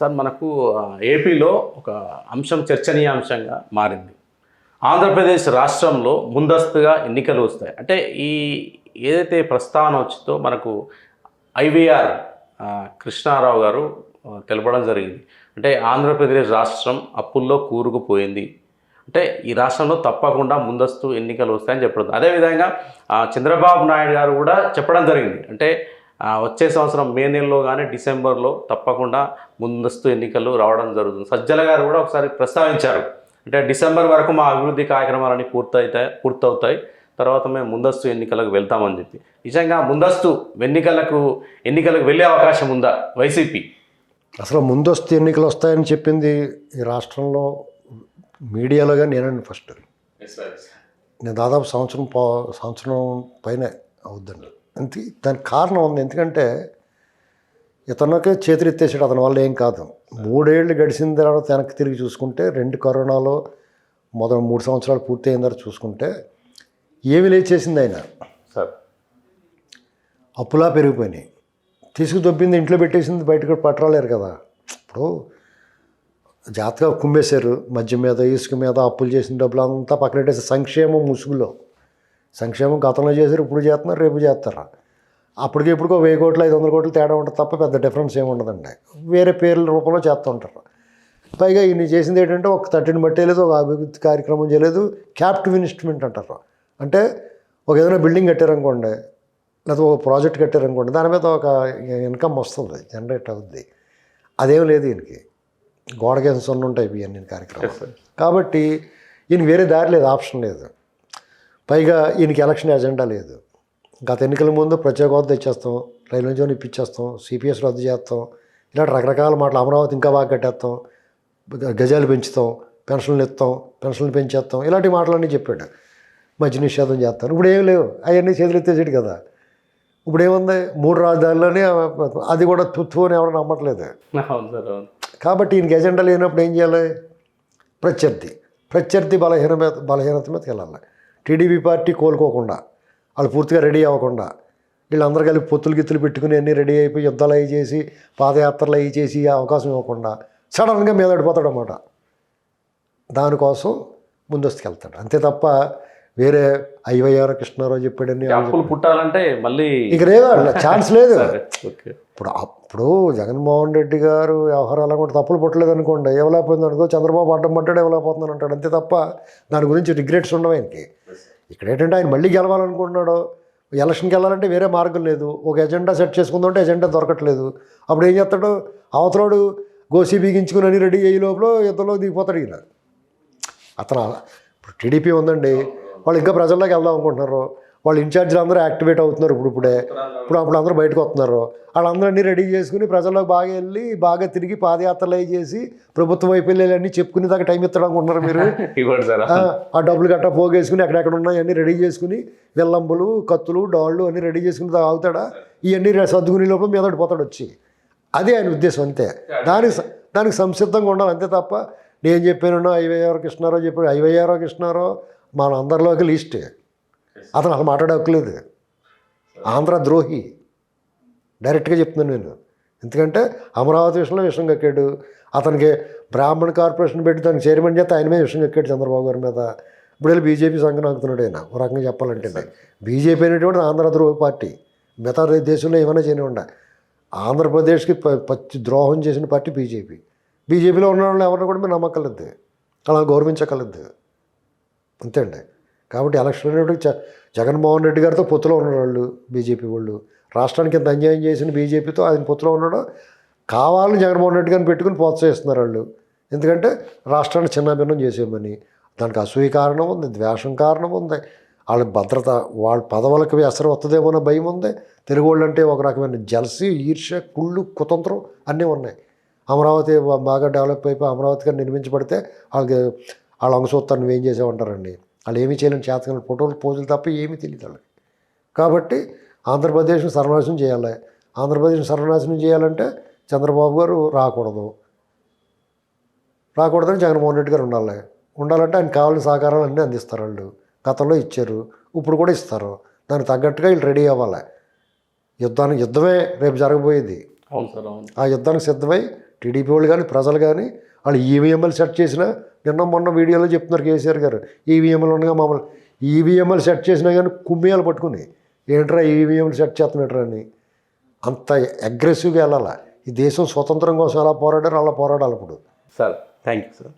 Sir మనకు ఏపీలో ఒక అంశం చర్చనీయాంశంగా మారింది. ఆంధ్రప్రదేశ్ రాష్ట్రంలో ముందస్తుగా ఎన్నికలు వస్తాయి. అంటే ఈ ఏదైతే ప్రస్తావన వచ్చిందో మనకు ఐవీఆర్ కృష్ణారావు గారు తెలపడం జరిగింది. అంటే ఆంధ్రప్రదేశ్ రాష్ట్రం అప్పుల్లో కూరుకుపోయింది. అంటే ఈ రాష్ట్రంలో తప్పకుండా ముందస్తు ఎన్నికలు వస్తాయని చెప్పడం. అదేవిధంగా చంద్రబాబు నాయుడు గారు కూడా చెప్పడం జరిగింది. అంటే వచ్చే సంవత్సరం మే నెలలో కానీ డిసెంబర్లో తప్పకుండా ముందస్తు ఎన్నికలు రావడం జరుగుతుంది. సజ్జల గారు కూడా ఒకసారి ప్రస్తావించారు. అంటే డిసెంబర్ వరకు మా అభివృద్ధి కార్యక్రమాలన్నీ పూర్తయితాయి పూర్తవుతాయి. తర్వాత మేము ముందస్తు ఎన్నికలకు వెళ్తామని చెప్పి. నిజంగా ముందస్తు ఎన్నికలకు ఎన్నికలకు వెళ్ళే అవకాశం ఉందా వైసీపీ? అసలు ముందస్తు ఎన్నికలు వస్తాయని చెప్పింది ఈ రాష్ట్రంలో మీడియాలో కానీ నేనండి ఫస్ట్. నేను దాదాపు సంవత్సరం సంవత్సరం పైన అవుద్దండి. అంతే దానికి కారణం ఉంది. ఎందుకంటే ఇతనికి చేతులెత్తేసాడు అతని వల్ల ఏం కాదు. మూడేళ్ళు గడిచిన తర్వాత వెనక్కి తిరిగి చూసుకుంటే రెండు కరోనాలో మొదటి మూడు సంవత్సరాలు పూర్తయిన తర్వాత చూసుకుంటే ఏమి లేచేసింది ఆయన. సార్. అప్పులా పెరిగిపోయినాయి. తీసుకు దొబ్బింది ఇంట్లో పెట్టేసింది బయటకు పట్టరాలేరు కదా. ఇప్పుడు జాతగా కుమ్మేశారు మద్యం మీద ఇసుక మీద అప్పులు చేసిన డబ్బులు అంతా పక్కన పెట్టేసి సంక్షేమం ముసుగులో. సంక్షేమం గతంలో చేశారు ఇప్పుడు చేస్తున్నారు రేపు చేస్తారు. అప్పటికి ఇప్పటికో వెయ్యి కోట్లు ఐదు వందల కోట్లు తేడా ఉంటుంది తప్ప పెద్ద డిఫరెన్స్ ఏమి ఉండదండి. వేరే పేర్ల రూపంలో చేస్తూ ఉంటారు. పైగా ఈయన చేసింది ఏంటంటే ఒక తట్టిని బట్టేయలేదు ఒక అభివృద్ధి కార్యక్రమం చేయలేదు క్యాప్టివ్ ఇన్వెస్ట్మెంట్ అంటారు. అంటే ఒక ఏదైనా బిల్డింగ్ కట్టారనుకోండి లేకపోతే ఒక ప్రాజెక్ట్ కట్టారనుకోండి దాని మీద ఒక ఇన్కమ్ వస్తుంది జనరేట్ అవుద్ది. అదేం లేదు ఈయనకి. గోడకేసిన సొన్ను ఉంటాయి ఇవన్నీ కార్యక్రమం కాబట్టి ఈయన వేరే దారి లేదు ఆప్షన్ లేదు. పైగా ఈయనకి ఎలక్షన్ ఎజెండా లేదు. గత ఎన్నికల ముందు ప్రత్యేక హోదా తెచ్చేస్తాం రైల్వే జోన్ ఇప్పించేస్తాం సిపిఎస్ రద్దు చేస్తాం ఇలాంటి రకరకాల మాటలు అమరావతి ఇంకా బాగా కట్టేస్తాం గజాలు పెంచుతాం పెన్షన్లు ఇస్తాం పెన్షన్లు పెంచేస్తాం ఇలాంటి మాటలన్నీ చెప్పాడు. మధ్య నిషేధం చేస్తాను. ఇప్పుడు ఏం లేవు. అవన్నీ చేతులు ఎత్తేసాడు కదా. ఇప్పుడు ఏముంది? మూడు రాజధానులని అది కూడా తుత్తు అని ఎవరు నమ్మట్లేదు. కాబట్టి ఈయనకి ఎజెండా లేనప్పుడు ఏం చేయాలి? ప్రత్యర్థి. ప్రత్యర్థి బలహీన బలహీనత మీదకి వెళ్ళాలి. టీడీపీ పార్టీ కోలుకోకుండా వాళ్ళు పూర్తిగా రెడీ అవ్వకుండా వీళ్ళందరూ కలిపి పొత్తులు గిత్తులు పెట్టుకుని అన్నీ రెడీ అయిపోయి యుద్ధాలు అవి చేసి పాదయాత్రలు అవి చేసి అవకాశం ఇవ్వకుండా సడన్గా మీద పడిపోతాడు అన్నమాట. దానికోసం ముందస్తుకు వెళ్తాడు. అంతే తప్ప వేరే ఐవైఆర్ కృష్ణారావు చెప్పాడని పుట్టాలంటే మళ్ళీ ఇక లేదు ఛాన్స్ లేదు. ఇప్పుడు అప్పుడు జగన్మోహన్ రెడ్డి గారు వ్యవహారాలు అనుకుంటే తప్పులు పుట్టలేదు అనుకోండి ఎవరైపోయింది అనుకో చంద్రబాబు అడ్డం పట్టాడు ఎవరైపోతున్నాను అంటాడు. అంతే తప్ప దాని గురించి రిగ్రెట్స్ ఉండవు ఆయనకి. ఇక్కడ ఏంటంటే ఆయన మళ్ళీ గెలవాలనుకుంటున్నాడు ఎలక్షన్కి వెళ్ళాలంటే వేరే మార్గం లేదు. ఒక ఎజెండా సెట్ చేసుకుందంటే ఎజెండా దొరకట్లేదు. అప్పుడు ఏం చేస్తాడు? అవతలోడు గోసి బిగించుకుని అని రెడీ అయ్యే లోపల యుద్ధంలో దిగిపోతాడు ఈయన. అతను ఇప్పుడు టీడీపీ ఉందండి. వాళ్ళు ఇంకా ప్రజల్లోకి వెళ్దాం అనుకుంటున్నారు వాళ్ళు ఇన్ఛార్జీలు అందరూ యాక్టివేట్ అవుతున్నారు ఇప్పుడు ఇప్పుడే. ఇప్పుడు అప్పుడు అందరూ బయటకు వస్తున్నారు. వాళ్ళందరూ అన్నీ రెడీ చేసుకుని ప్రజల్లోకి బాగా వెళ్ళి బాగా తిరిగి పాదయాత్రలు అవి చేసి ప్రభుత్వం వైపు వెళ్ళి అన్నీ చెప్పుకునే దాకా టైం ఇస్తాడు అనుకుంటున్నారు మీరు. ఆ, డబ్బులు గట్టా పోగేసుకుని ఎక్కడెక్కడ ఉన్నాయి అన్నీ రెడీ చేసుకుని వెల్లంబులు కత్తులు డాళ్ళు అన్నీ రెడీ చేసుకుని అవుతాడా ఇవన్నీ సర్దుకునే లోపల మీద పోతాడు వచ్చి. అదే ఆయన ఉద్దేశం అంతే. దానికి దానికి సంసిద్ధంగా ఉండాలి అంతే తప్ప నేను చెప్పాను ఐవైఆర్ కృష్ణారావు చెప్పాడు ఐవైఆర్ కృష్ణారావు మన అందరిలోకి లీస్టే. అతను అసలు మాట్లాడే హక్కులేదు ఆంధ్ర ద్రోహి. డైరెక్ట్గా చెప్తున్నాను నేను. ఎందుకంటే అమరావతి విషయంలో విషయం కక్కాడు. అతనికి బ్రాహ్మణ కార్పొరేషన్ పెట్టి దానికి చైర్మన్ చేస్తే ఆయన మీద విషయం కక్కాడు చంద్రబాబు గారి మీద. ఇప్పుడు వెళ్ళి బీజేపీ సంఘం ఆగుతున్నాడు ఆయన. ఒక రకంగా చెప్పాలంటే బీజేపీ అనేటువంటి ఆంధ్ర ద్రోహ పార్టీ. మిగతా దేశంలో ఏమైనా చేయనివ్వండి. ఆంధ్రప్రదేశ్కి పచ్చి ద్రోహం చేసిన పార్టీ బీజేపీ. బీజేపీలో ఉన్న వాళ్ళు ఎవరిని కూడా మీరు నమ్మకలేదు అలా గౌరవించగలదు అంతే అండి. కాబట్టి ఎలక్షన్ అనేటువంటి జ జగన్మోహన్ రెడ్డి గారితో పొత్తులో ఉన్నారు వాళ్ళు బీజేపీ వాళ్ళు. రాష్ట్రానికి ఎంత అన్యాయం చేసిన బీజేపీతో ఆయన పొత్తులో ఉన్నాడు కావాలని జగన్మోహన్ రెడ్డి గారిని పెట్టుకుని ప్రోత్సహిస్తున్నారు వాళ్ళు. ఎందుకంటే రాష్ట్రాన్ని చిన్నభిన్నం చేసేయమని దానికి అసూయ కారణం ఉంది ద్వేషం కారణం ఉంది. వాళ్ళ భద్రత వాళ్ళ పదవులకు ఎసరు వస్తుందేమో అన్న భయం ఉంది. తెలుగు వాళ్ళు అంటే ఒక రకమైన జలసి ఈర్ష్య కుళ్ళు కుతంత్రం అన్నీ ఉన్నాయి. అమరావతి బాగా డెవలప్ అయిపోయి అమరావతిగా నిర్మించబడితే వాళ్ళకి వాళ్ళ అంశోత్తాన్ని ఏం చేసేవంటారండి? వాళ్ళు ఏమీ చేయలేని చేతకాని ఫోటోలు పోజులు తప్ప ఏమీ తెలియదు వాళ్ళకి. కాబట్టి ఆంధ్రప్రదేశ్ని సర్వనాశనం చేయాలి. ఆంధ్రప్రదేశ్ని సర్వనాశనం చేయాలంటే చంద్రబాబు గారు రాకూడదు. రాకూడదని జగన్మోహన్ రెడ్డి గారు ఉండాలి. ఉండాలంటే ఆయన కావాల్సిన సహకారాలు అన్నీ అందిస్తారు వాళ్ళు. గతంలో ఇచ్చారు ఇప్పుడు కూడా ఇస్తారు. దానికి తగ్గట్టుగా వీళ్ళు రెడీ అవ్వాలి. యుద్ధానికి యుద్ధమే రేపు జరగబోయేది. ఆ యుద్ధానికి సిద్ధమై టీడీపీ వాళ్ళు కానీ ప్రజలు కానీ వాళ్ళు ఈవీఎంఎల్ సెట్ చేసినా నిన్న మొన్న వీడియోలో చెప్తున్నారు కేసీఆర్ గారు ఈవీఎంలు ఉండగా మమ్మల్ని ఈవీఎంఎల్ సెట్ చేసినా కానీ కుమ్మేయాలు పట్టుకుని ఏంట్రా ఈవీఎంలు సెట్ చేస్తున్నట్రా అని. అంత అగ్రెసివ్గా వెళ్ళాలా? ఈ దేశం స్వతంత్రం కోసం ఎలా పోరాడారో అలా పోరాడాలి ఇప్పుడు. Sir thank you sir.